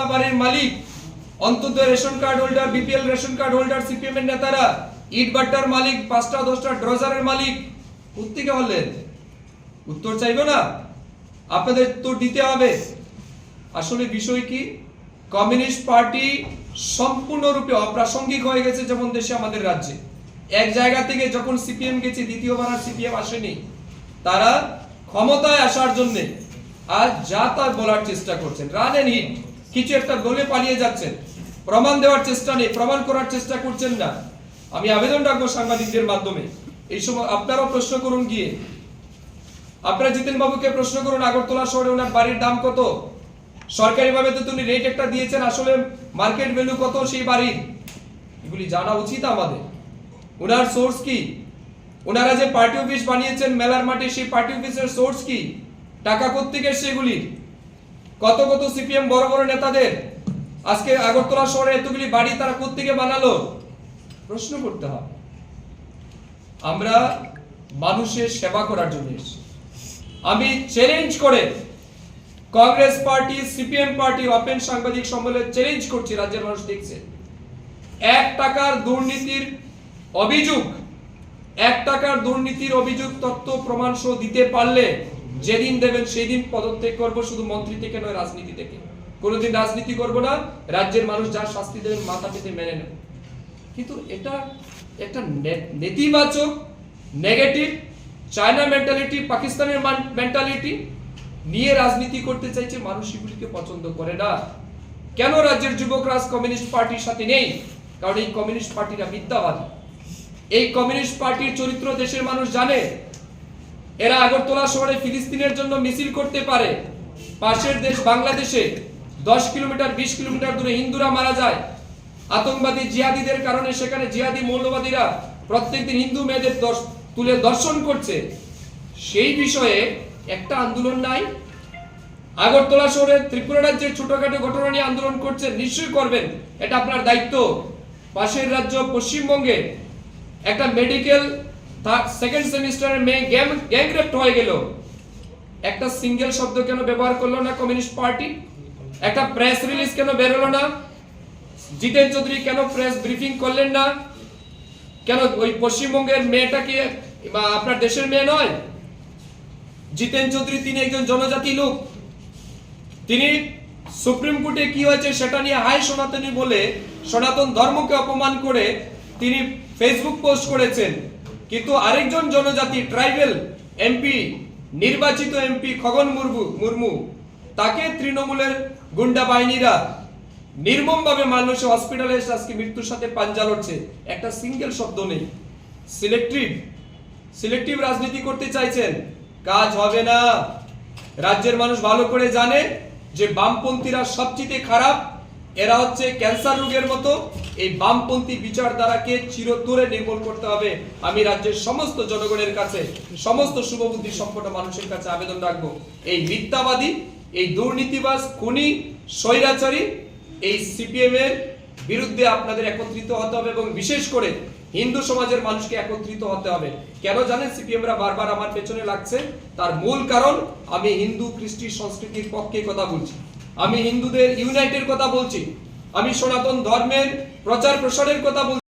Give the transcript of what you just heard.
দোতলা বাড়ির মালিক অন্তর্দয় ration card holder, BPL ration card holder, CPM এর নেতারা, ইট বাট্টার মালিক, পাঁচটা দশটা ড্রজারের মালিক কোথেকে হলেন? উত্তর চাইব না? আপনাদের উত্তর দিতে হবে। আসলে বিষয় কি? কমিউনিস্ট পার্টি সম্পূর্ণরূপে অপ্রাসঙ্গিক হয়ে গেছে যেমন দেশে আমাদের রাজ্যে। এক জায়গা থেকে যখন সিপিএম গেছে, দ্বিতীয়বার আর সিপিএম আসেনি। তারা ক্ষমতায় আসার জন্য আজ যা তা বলার চেষ্টা করছেন। Run and hit. কিছু একটা বলে পালিয়ে যাচ্ছেন। প্রমাণ দেওয়ার চেষ্টা নেই, প্রমাণ করার চেষ্টা করছেন না। আমি আবেদন রাখব সাংবাদিকদের মাধ্যমে। এই সময় আপনারাও প্রশ্ন করুন গিয়ে। আপনারা জিতেন বাবুকে প্রশ্ন করুন, আগরতলা শহরে ওনার বাড়ির দাম কত? সরকারি ভাবে তো তুমি রেট একটা দিয়েছেন, আসলে মার্কেট ভ্যালু কত সেই বাড়ির? এগুলি জানা উচিত আমাদের। ওনার সোর্স কি? ওনারা যে পার্টি অফিস বানিয়েছেন মেলার মাঠে, সেই পার্টি অফিসের সোর্স কি? টাকা এসছে এগুলি কত কত সিপিএম বড় বড় নেতাদের? আজকে আগরতলা শহরে এতগুলি বাড়ি তারা কোত্থেকে বানালো? প্রশ্ন করতে হবে আমরা মানুষের সেবা করার জন্য আমি চ্যালেঞ্জ করে Congress party, CPM party open সাংবাদিক সম্মেলনে চ্যালেঞ্জ করছি, রাজ্যের মানুষ দেখছে। এক টাকার দুর্নীতির অভিযোগ, এক টাকার দুর্নীতির অভিযোগ তথ্য প্রমাণ সহ দিতে পারলে যেদিন দেবেন সেদিন পদত্যাগ করব, শুধু মন্ত্রী থেকে নয়, রাজনীতি থেকে। কোনোদিন রাজনীতি করব না, রাজ্যের মানুষ যার শাস্তি দেবেন, মাথা পেতে মেনে নেব। কিন্তু এটা একটা নেতিবাচক নেগেটিভ চায়না মেন্টালিটি পাকিস্তানের মেন্টালিটি নিয়ে রাজনীতি করতে চাইছে মানুষ এগুলিকে পছন্দ করে না। কেন রাজ্যের যুবকরাজ কমিউনিস্ট পার্টির সাথে নেই? কারণ এই কমিউনিস্ট পার্টিরা মিথ্যাবাদী। এই কমিউনিস্ট পার্টির চরিত্র দেশের মানুষ জানে। এরা আগরতলা শহরে ফিলিস্তিনের জন্য মিছিল করতে পারে। পাশের দেশ বাংলাদেশে দশ কিলোমিটার, বিশ কিলোমিটার দূরে হিন্দুরা মারা যায়। আতঙ্কবাদী জিহাদিদের কারণে সেখানে জিহাদি মৌলবাদীরা প্রত্যেকদিন হিন্দু মেয়েদের তুলে দর্শন করছে। সেই বিষয়ে একটা আন্দোলন নাই। আগরতলা শহরে ত্রিপুরা রাজ্যের ছোটখাটো ঘটনা নিয়ে আন্দোলন করছেন, নিশ্চয়ই করবেন। এটা আপনার দায়িত্ব। পাশের রাজ্য পশ্চিমবঙ্গে একটা মেডিকেল সেকেন্ড সেমিস্টারের মেয়ে গ্যাং গ্যাং রেপ্ট হয়ে গেল। একটা সিঙ্গেল শব্দ কেন ব্যবহার করল না কমিউনিস্ট পার্টি একটা প্রেস রিলিজ কেন বেরোলো না? জিতেন চৌধুরী কেন প্রেস ব্রিফিং করলেন না? কেন ওই পশ্চিমবঙ্গের মেয়েটা কি আপনার দেশের মেয়ে নয়? জিতেন চৌধুরী, তিনি একজন জনজাতি লোক। তিনি সুপ্রিম কোর্টে কি হয়েছে সেটা নিয়ে হাই সনাতনী বলে সনাতন ধর্মকে অপমান করে তিনি ফেসবুক পোস্ট করেছেন। কিন্তু আরেকজন জনজাতি ট্রাইবেল এমপি, নির্বাচিত এমপি খগন মুর্মু মুর্মু, তাকে তৃণমূলের গুন্ডা বাহিনীরা নির্মমভাবে মানুষ হসপিটালে এসে আজকে মৃত্যুর সাথে পাঞ্জা লড়ছে। একটা সিঙ্গেল শব্দ নেই। সিলেক্টিভ সিলেক্টিভ রাজনীতি করতে চাইছেন। কাজ হবে না। রাজ্যের মানুষ ভালো করে জানে যে বামপন্থীরা সবচেয়ে খারাপ। এরা হচ্ছে ক্যান্সার রোগের মতো। এই বামপন্থী বিচারধারাকে চিরতরে নির্মূল করতে হবে। আমি রাজ্যের সমস্ত জনগণের কাছে, সমস্ত শুভবুদ্ধি সম্পন্ন মানুষের কাছে আবেদন রাখব। এই মিথ্যাবাদী, এই দুর্নীতিবাজ, খুনি, স্বৈরাচারী এই সিপিএম এর বিরুদ্ধে আপনাদের একত্রিত হতে হবে এবং বিশেষ করে হিন্দু সমাজের মানুষকে একত্রিত হতে হবে। কেন জানেন সিপিএমরা বারবার আমার পেছনে লাগছে? তার মূল কারণ, আমি হিন্দু কৃষ্টি সংস্কৃতির পক্ষে কথা বলছি। আমি হিন্দুদের ইউনাইটের কথা বলছি। আমি সনাতন ধর্মের প্রচার প্রসারের কথা